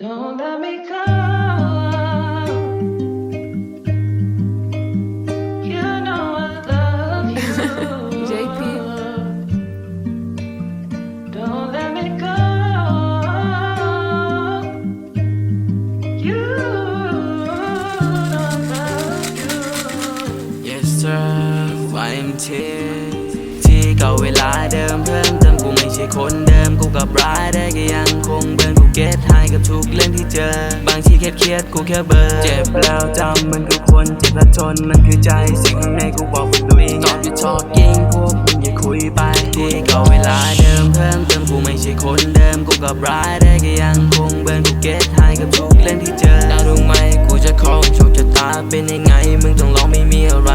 Don't let me go. You know I love you. JP. Don't let me go. You know I love you. Yes sir YMT ที่เก่าเวลาเดิมเพิ่มเติมกูไม่ใช่คนเดิมกูกับร้าย ทุกเรื่องที่เจอ บางทีเครียดเครียดกูแค่เบอร์ เจ็บแล้วจำมันคือคนเจ็บและทนมันคือใจสิ่งข้างในกูบอกมันตัวเองตอบอยู่ชอบยิงพวกมึงอย่าคุยไปที่เก่าเวลาเดิมเพิ่มเติมกูไม่ใช่คนเดิมกูกับร้ายได้ก็ยังคงเบิร์นกูเก็ตไฮกับทุกเรื่องที่เจอแล้วรู้ไหมกูจะคล้องโชคชะตาเป็นยังไงมึงต้องลองไม่มีอะไร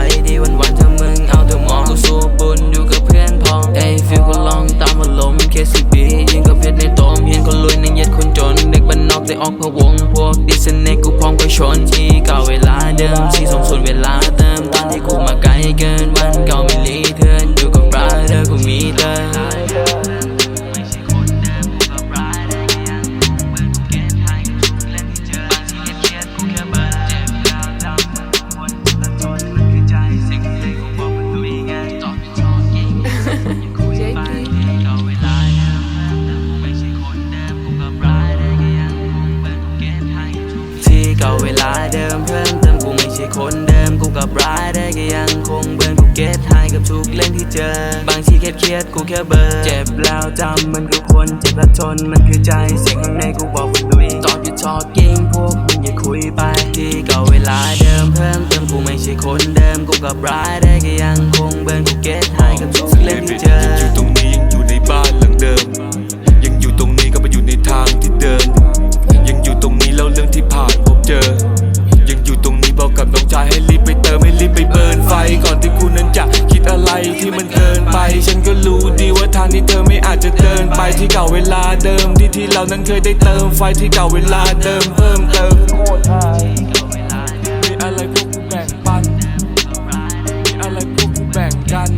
ดิสเนกกูพร้อมก็ชนที่เก่าเวลาเดิมที่สมส่วนเวลาเติมตอนที่กูมาไกลเกิน ก่าเวลาเดิมเพิ่มเติมกูไม่ใช่คนเดิมกูกับร้ายได้ก็ยังคงเบิร์นกูเก็ตไฮกับทุกเรื่องที่เจอ บางทีเครียดเครียดๆกูแค่เบลอร์เจ็บแล้วจำมันคือคนเจ็บและทนมันคือใจเสียงข้างในกูบอกว่าดุยตอบอยู่ชอบยิงพวกมึงอย่าคุยไปที่เก่าเวลาเดิมเพิ่มเติมกูไม่ใช่คนเดิมกูกับร้ายได้ก็ยังคง นี้เธอไม่อาจจะเดินไปที่เก่าเวลาเดิม ที่ที่เรานั้นเคยได้เติมไฟที่เก่าเวลาเดิมเพิ่มเติมมีอะไรพวกกูแบ่งปันมีอะไรพวกกูแบ่งกัน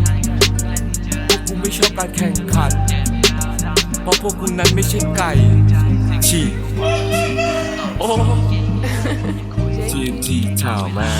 พวกกูไม่ชอบการแข่งขัน เพราะพวกกูนั้นไม่ใช่ไก่ฉี่โอ้ JP ทีทีข่าวมา